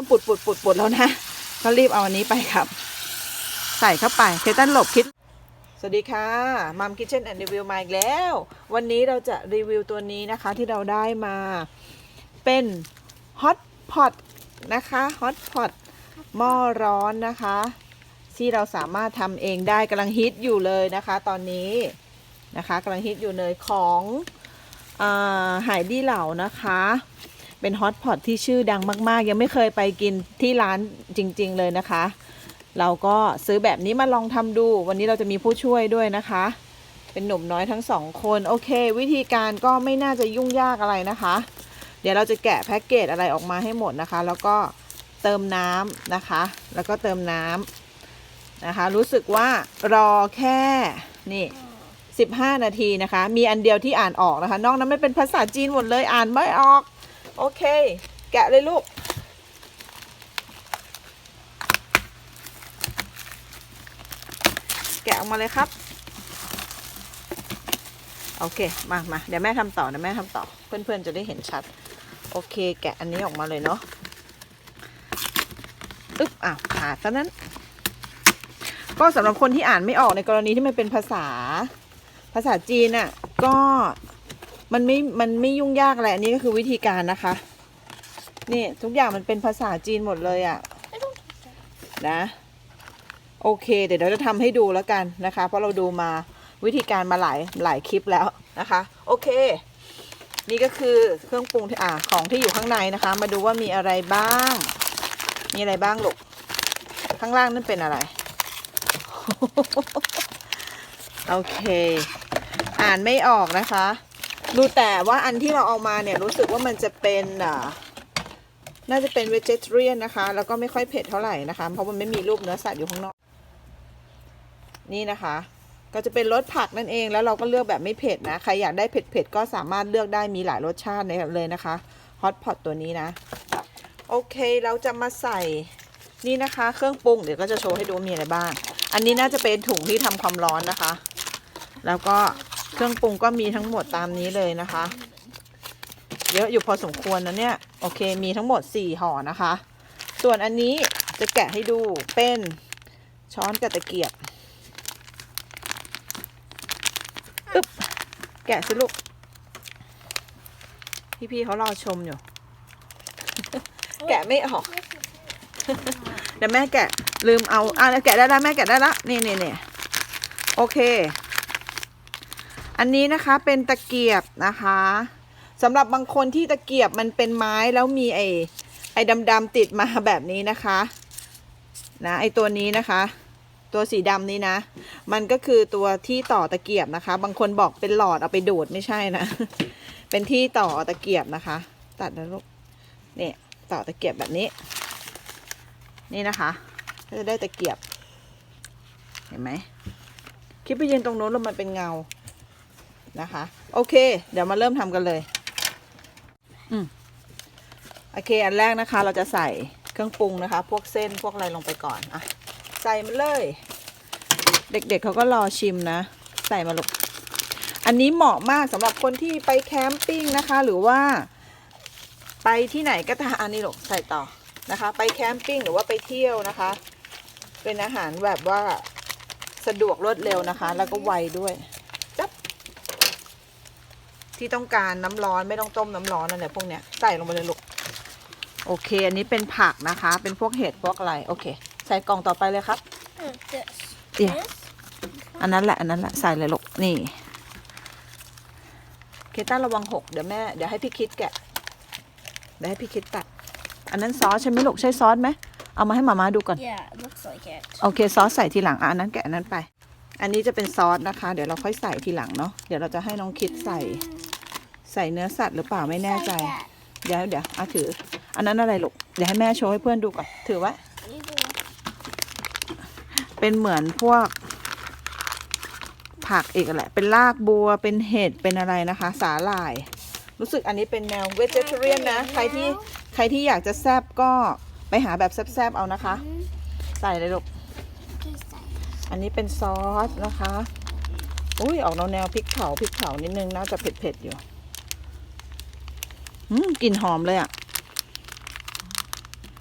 ริ่มปุดปุดปุดปุดแล้วนะ ก็รีบเอาอันนี้ไปครับ ใส่เข้าไปเคตันหลบคิด สวัสดีค่ะมัมคิ t เช่นแอนด์รีวิวมาอีกแล้ว วันนี้เราจะรีวิวตัวนี้นะคะที่เราได้มาเป็นฮอตพอตนะคะฮอตพอตหม้อร้อนนะคะ ที่เราสามารถทำเองได้กำลังฮิตอยู่เลยนะคะ ตอนนี้นะคะกำลังฮิตอยู่เลยของอาหายดีเหล่านะคะ เป็นฮอตพอตที่ชื่อดังมากๆ ยังไม่เคยไปกินที่ร้านจริง ๆ เลยนะคะ เราก็ซื้อแบบนี้มาลองทำดู วันนี้เราจะมีผู้ช่วยด้วยนะคะ เป็นหนุ่มน้อยทั้งสองคน โอเค วิธีการก็ไม่น่าจะยุ่งยากอะไรนะคะ เดี๋ยวเราจะแกะแพ็กเกจอะไรออกมาให้หมดนะคะ แล้วก็เติมน้ำนะคะ แล้วก็เติมน้ำนะคะ รู้สึกว่ารอแค่นี่15 นาทีนะคะ มีอันเดียวที่อ่านออกนะคะ นอกนั้นไม่เป็นภาษาจีนหมดเลยอ่านไม่ออก โอเค แกะเลยลูก แกะออกมาเลยครับ โอเค มามาเดี๋ยวแม่ทำต่อเดี๋ยวแม่ทำต่อ เพื่อนๆจะได้เห็นชัด โอเค แกะอันนี้ออกมาเลยเนาะอึ๊บอ้าวขาดซะนั้น ก็สำหรับคนที่อ่านไม่ออกในกรณีที่มันเป็นภาษา ภาษาจีนอะ่ะ ก็ มันไม่ มันไม่ยุ่งยากอะไร อันนี้ก็คือวิธีการนะคะ นี่ทุกอย่างมันเป็นภาษาจีนหมดเลยอะ่ะ นะ โอเค เดี๋ยวเราจะทำให้ดูแล้วกันนะคะ เพราะเราดูมาวิธีการมาหลายหลายคลิปแล้วนะคะ โอเค นี่ก็คือเครื่องปรุงที่อ่าของที่อยู่ข้างในนะคะ มาดูว่ามีอะไรบ้าง มีอะไรบ้างลูก ข้างล่างนั่นเป็นอะไร โอเค อ่านไม่ออกนะคะ ดูแต่ว่าอันที่เราเอามาเนี่ยรู้สึกว่ามันจะเป็นอ่าน่าจะเป็น vegetarian นะคะ แล้วก็ไม่ค่อยเผ็ดเท่าไหร่นะคะ เพราะมันไม่มีรูปเนื้อสัตว์อยู่ข้างนอก นี่นะคะ ก็จะเป็นรสผักนั่นเอง แล้วเราก็เลือกแบบไม่เผ็ดนะ ใครอยากได้เผ็ดๆก็สามารถเลือกได้มีหลายรสชาติเลยนะคะ hot pot ตัวนี้นะ โอเคเราจะมาใส่นี่นะคะ เครื่องปรุงเดี๋ยวก็จะโชว์ให้ดูมีอะไรบ้าง อันนี้น่าจะเป็นถุงที่ทำความร้อนนะคะ แล้วก็ เครื่องปรุงก็มีทั้งหมดตามนี้เลยนะคะ เยอะอยู่พอสมควรนะเนี่ย โอเค มีทั้งหมด 4 ห่อนะคะ ส่วนอันนี้จะแกะให้ดูเป็นช้อนกับตะเกียบอึ๊บแกะสิลูก พี่ๆเขารอชมอยู่ แกะไม่ออกเดี๋ยวแม่แกะลืมเอาอะแกะได้แล้วแม่แกะได้ละนี่นี่นี่โอเค อันนี้นะคะเป็นตะเกียบนะคะสำหรับบางคนที่ตะเกียบมันเป็นไม้แล้วมีไอ้ไอ้ดำๆติดมาแบบนี้นะคะนะไอ้ตัวนี้นะคะ ตัวสีดำนี้นะ มันก็คือตัวที่ต่อตะเกียบนะคะ บางคนบอกเป็นหลอดเอาไปดูดไม่ใช่นะ เป็นที่ต่อตะเกียบนะคะ ตัดนะลูกเนี่ยต่อตะเกียบแบบนี้ นี่นะคะก็จะได้ตะเกียบ เห็นไหมคลิปไปยืนตรงโน้นแล้วมันเป็นเงา นะคะ โอเค เดี๋ยวมาเริ่มทำกันเลยอืมโอเค อันแรกนะคะ เราจะใส่เครื่องปรุงนะคะ พวกเส้นพวกอะไรลงไปก่อนอะใส่มาเลย เด็กๆเขาก็รอชิมนะ ใส่มาลูกอันนี้เหมาะมากสำหรับคนที่ไปแคมปิ้งนะคะ หรือว่า ไปที่ไหนก็ตามอันนี้ลูกใส่ต่อนะคะ ไปแคมปิ้งหรือว่าไปเที่ยวนะคะ เป็นอาหารแบบว่าสะดวกรวดเร็วนะคะ แล้วก็ไวด้วย ที่ต้องการน้ำร้อนไม่ต้องต้มน้ำร้อนนั่นแหละพวกเนี้ยใส่ลงไปเลยลูกโอเค อันนี้เป็นผักนะคะ เป็นพวกเห็ดพวกอะไรโอเค ใส่กล่องต่อไปเลยครับ Uh, this. Yeah. This. อันนั้นแหละอันนั้นแหละใส่เลยลูกนี่ เคต้าระวังหกเดี๋ยวแม่เดี๋ยวให้พี่คิดแกะเดี๋ยวให้พี่คิดตัดอันนั้นซอสใช่ไหมลูกใช่ซอสไหมเอามาให้หมามาดูก่อน Yeah, it looks like it. โอเคซอสใส่ทีหลังอะอันนั้นแกะอันนั้นไป อันนี้จะเป็นซอสนะคะ เดี๋ยวเราค่อยใส่ทีหลังเนาะเดี๋ยวเราจะให้น้องคิดใส่ ใส่เนื้อสัตว์หรือเปล่าไม่แน่ใจ เดี๋ยวเดี๋ยวอะถือ อันนั้นอะไรลูกเดี๋ยวให้แม่โชว์ให้เพื่อนดูก่อนถือไว้เป็นเหมือนพวก ผักอีกแหละ เป็นรากบัวเป็นเห็ดเป็นอะไรนะคะ สาหร่าย รู้สึกอันนี้เป็นแนว vegetarian นะ ใครที่ใครที่อยากจะแซบก็ไปหาแบบแซบๆเอานะคะ ใส่เลยลูกอันนี้เป็นซอสนะคะ อุ้ยออกแนวแนวพริกเผาพริกเผานิดนึงน่าจะเผ็ดๆอยู่อืม กลิ่นหอมเลยอะ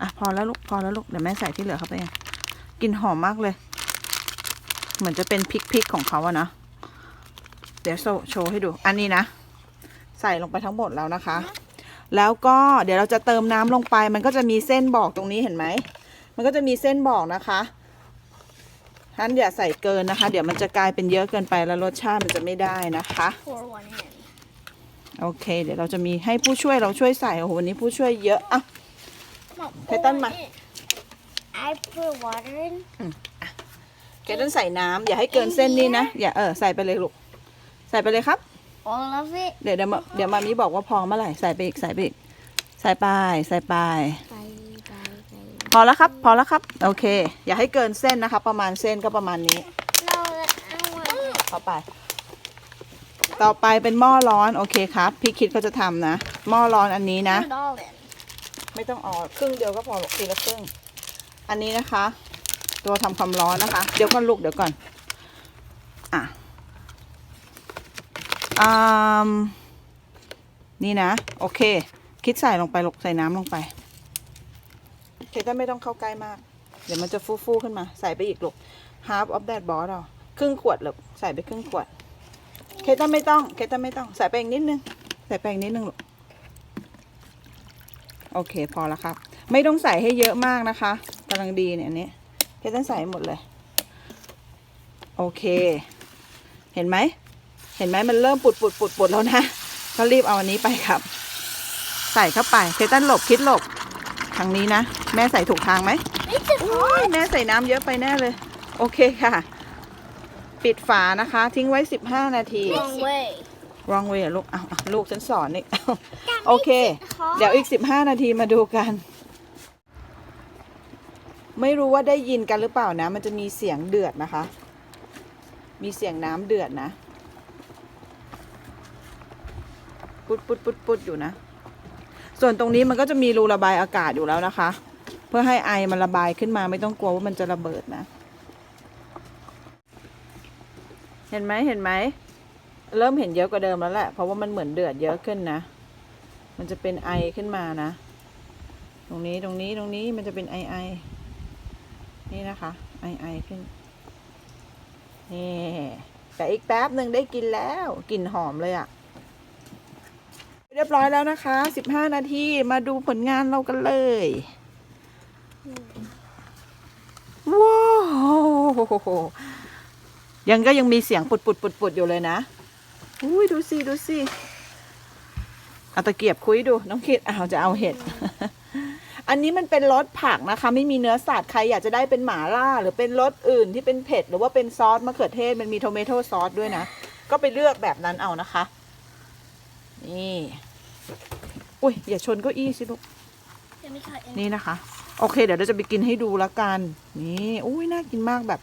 อะพอแล้วลูกพอแล้วลูกเดี๋ยวแม่ใส่ที่เหลือเข้าไปเองกลิ่นหอมมากเลย เหมือนจะเป็นพริกพริกของเขาอะนะ เดี๋ยวโชว์ให้ดู อันนี้นะ ใส่ลงไปทั้งหมดแล้วนะคะ แล้วก็เดี๋ยวเราจะเติมน้ำลงไป มันก็จะมีเส้นบอกตรงนี้เห็นไหม มันก็จะมีเส้นบอกนะคะท่านอย่าใส่เกินนะคะ เดี๋ยวมันจะกลายเป็นเยอะเกินไปแล้วรสชาติมันจะไม่ได้นะคะ โอเค เดี๋ยวเราจะมีให้ผู้ช่วยเราช่วยใส่โอ้โหวันนี้ผู้ช่วยเยอะอะ No, Cái pour tên one mà. in. I put water in. แกต้องใส่น้ำอย่าให้เกินเส้นนี้นะอย่าเออใส่ไปเลยลูกใส่ไปเลยครับ All of it. เดี๋ยวเดี๋ยวมาเดี๋ยวมามีบอกว่าพอเมื่อไหร่ใส่ไปอีกใส่ไปอีกใส่ไปใส่ไป Bye, bye, bye. พอแล้วครับ พอแล้วครับ โอเค อย่าให้เกินเส้นนะคะ ประมาณเส้นก็ประมาณนี้ No, I want เข้าไป ต่อไปเป็นหม้อร้อนโอเคครับ พี่คิดก็จะทำนะ หม้อร้อนอันนี้นะ ไม่ต้องเอาครึ่งเดียวก็พอหรอกทีละครึ่ง อันนี้นะคะ ตัวทำความร้อนนะคะ เดี๋ยวก่อนลูกเดี๋ยวก่อน อะอ่ามนี่นะ โอเค คิดใส่ลงไปลกใส่น้ำลงไปเคต้าไม่ต้องเข้าใกล้มาก เดี๋ยวมันจะฟูๆขึ้นมา ใส่ไปอีกลูก half of that bottle ครึ่งขวดลูกใส่ไปครึ่งขวด เคต้าไม่ต้อง เคต้าไม่ต้อง ใส่ไปอีกนิดนึง ใส่ไปอีกนิดนึงลูก โอเคพอแล้วครับ ไม่ต้องใส่ให้เยอะมากนะคะกำลังดีเนี่ยอันนี้ เคต้าใส่ให้หมดเลย โอเค เห็นไหม เห็นไหมมันเริ่มปุดปุดปุดปุดแล้วนะ ก็รีบเอาอันนี้ไปครับ ใส่เข้าไป เคตันหลบคิดหลบทางนี้นะ แม่ใส่ถูกทางไหม It's a โอ้ยแม่ใส่น้ำเยอะไปแน่เลย โอเคค่ะ ปิดฝานะคะ ทิ้งไว้ 15 นาที wrong way. wrong way อะลูกเอาเอาลูกฉันสอนนี่เอาโอเค เดี๋ยวอีก 15 นาทีมาดูกัน ไม่รู้ว่าได้ยินกันหรือเปล่านะ มันจะมีเสียงเดือดนะคะ มีเสียงน้ำเดือดนะ ปุดปุดปุดปุดอยู่นะ ส่วนตรงนี้มันก็จะมีรูระบายอากาศอยู่แล้วนะคะ เพื่อให้ไอมันระบายขึ้นมาไม่ต้องกลัวว่ามันจะระเบิดนะ เห็นไหมเห็นไหม เริ่มเห็นเยอะกว่าเดิมแล้วแหละ เพราะว่ามันเหมือนเดือดเยอะขึ้นนะ มันจะเป็นไอขึ้นมานะ ตรงนี้ตรงนี้ตรงนี้มันจะเป็นไอไอ นี่นะคะ ไอไอขึ้น นี่ แต่อีกแป๊บหนึ่งได้กินแล้ว กลิ่นหอมเลยอะ่ะเรียบร้อยแล้วนะคะ 15 นาที มาดูผลงานเรากันเลย ว้าว ยังก็ยังมีเสียงปุดปุดปุดปุดอยู่เลยนะ อุ้ยดูสิดูสิเอาตะเกียบคุยดูน้องคิดอ้าวจะเอาเห็ด อันนี้มันเป็นรสผักนะคะ ไม่มีเนื้อสัตว์ใครอยากจะได้เป็นหมาล่า หรือเป็นรสอื่นที่เป็นเผ็ด หรือว่าเป็นซอสมะเขือเทศมันมีโทเมโต้ซอสด้วยนะ ก็ไปเลือกแบบนั้นเอานะคะ นี่อุ้ยอย่าชนเก้าอี้สิลูก Let me cut in. นี่นะคะ โอเค เดี๋ยวเราจะไปกินให้ดูละกัน นี่อุ้ยน่ากินมากแบบ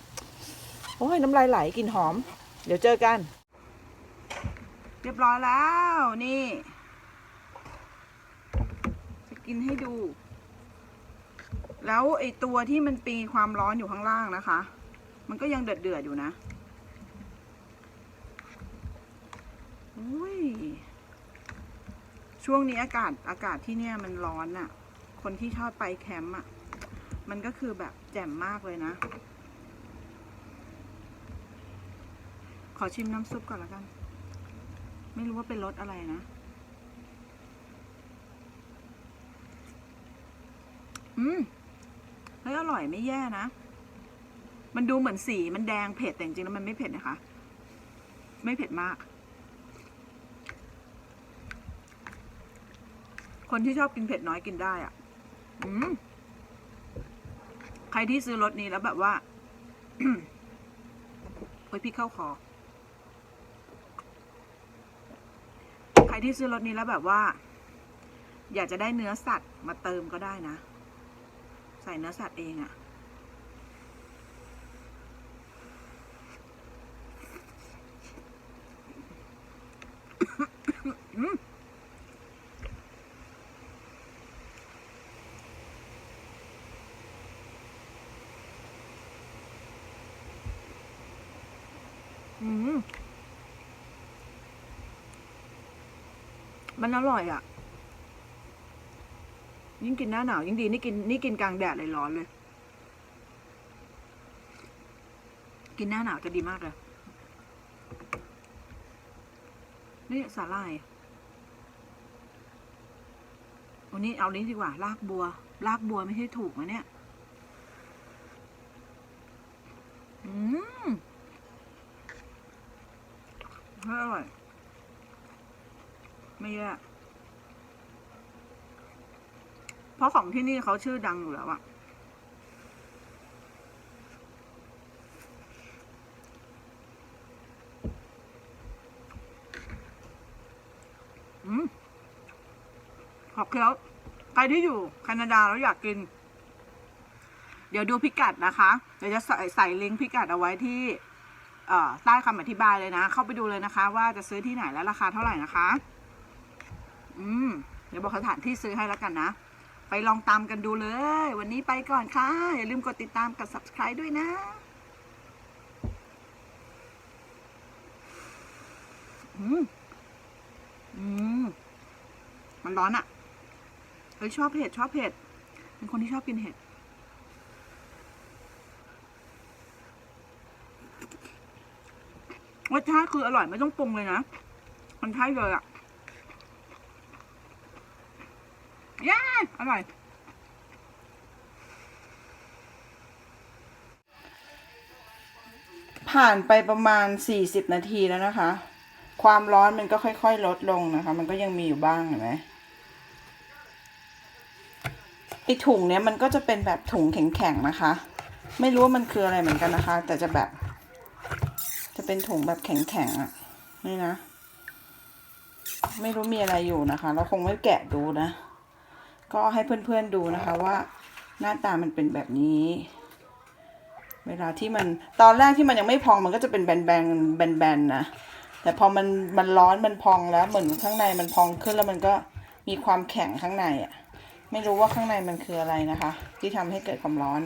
โอ้ยน้ำลายไหลกลินหอม เดี๋ยวเจอกัน เรียบร้อยแล้วนี่ จะกินให้ดู แล้วไอตัวที่มันปีความร้อนอยู่ข้างล่างนะคะ มันก็ยังเดือดเดือดๆอยู่นะอุ้ยช่วงนี้อากาศอากาศที่เนี่ยมันร้อนอะคนที่ชอบไปแคมป์อะ มันก็คือแบบแจ่มมากเลยนะ ขอชิมน้ำซุปก่อนละกัน ไม่รู้ว่าเป็นรสอะไรนะ อืมเฮ้ยอร่อยไม่แย่นะ มันดูเหมือนสีมันแดงเผ็ดแต่จริงๆแล้วมันไม่เผ็ดนะคะ ไม่เผ็ดมาก คนที่ชอบกินเผ็ดน้อยกินได้อะ อืมใครที่ซื้อรสนี้แล้วแบบว่าโอ้ยพี่เข้าคอ ใคร ที่ซื้อรถนี้แล้วแบบว่า อยากจะได้เนื้อสัตว์มาเติมก็ได้นะ ใส่เนื้อสัตว์เองอะ่ะ อืม มันอร่อยอะ่ะ ยิ่งกินหน้าหนาวยิ่งดีนี่กินนี่กินกลางแดดเลยร้อนเลย กินหน้าหนาวจะดีมากเลยนี่สาหร่ายวันนี้เอานี้ดีกว่าลากบัวลากบัวไม่ใช่ถูกนะเนี่ย อืมอร่อย ไม่แย่เพราะของที่นี่เขาชื่อดังอยู่แล้วอะอืมขอบเคี้ยวใครที่อยู่แคนาดาแล้วอยากกิน เดี๋ยวดูพิกัดนะคะ เดี๋ยวจะใส่ใส่ลิงก์พิกัดเอาไว้ที่ใต้คำอธิบายเลยนะ เข้าไปดูเลยนะคะ ว่าจะซื้อที่ไหนและราคาเท่าไหร่นะคะ อืม เดี๋ยวบอกสถานที่ซื้อให้แล้วกันนะ ไปลองตามกันดูเลย วันนี้ไปก่อนค่ะ อย่าลืมกดติดตามกด subscribe ด้วยนะอืมอืมมันร้อนอะ่ะเฮ้ยชอบเผ็ดชอบเผ็ด เป็นคนที่ชอบกินเห็ด รสชาติคืออร่อยไม่ต้องปรุงเลยนะ มันใช่เลยอะ่ะเย้ อร่อย ผ่านไปประมาณ 40 นาทีแล้วนะคะ ความร้อนมันก็ค่อย ๆ ลดลงนะคะ มันก็ยังมีอยู่บ้างเห็นไหมไอถุงเนี้ยมันก็จะเป็นแบบถุงแข็งๆนะคะ ไม่รู้ว่ามันคืออะไรเหมือนกันนะคะ แต่จะแบบ จะเป็นถุงแบบแข็งๆอะนี่นะ ไม่รู้มีอะไรอยู่นะคะ เราคงไม่แกะดูนะ ก็ให้เพื่อนๆดูนะคะว่าหน้าตามันเป็นแบบนี้ เวลาที่มันตอนแรกที่มันยังไม่พองมันก็จะเป็นแบนๆแบนๆนะแต่พอมันมันร้อนมันพองแล้วเหมือนข้างในมันพองขึ้นแล้วมันก็มีความแข็งข้างในอะไม่รู้ว่าข้างในมันคืออะไรนะคะ ที่ทำให้เกิดความร้อน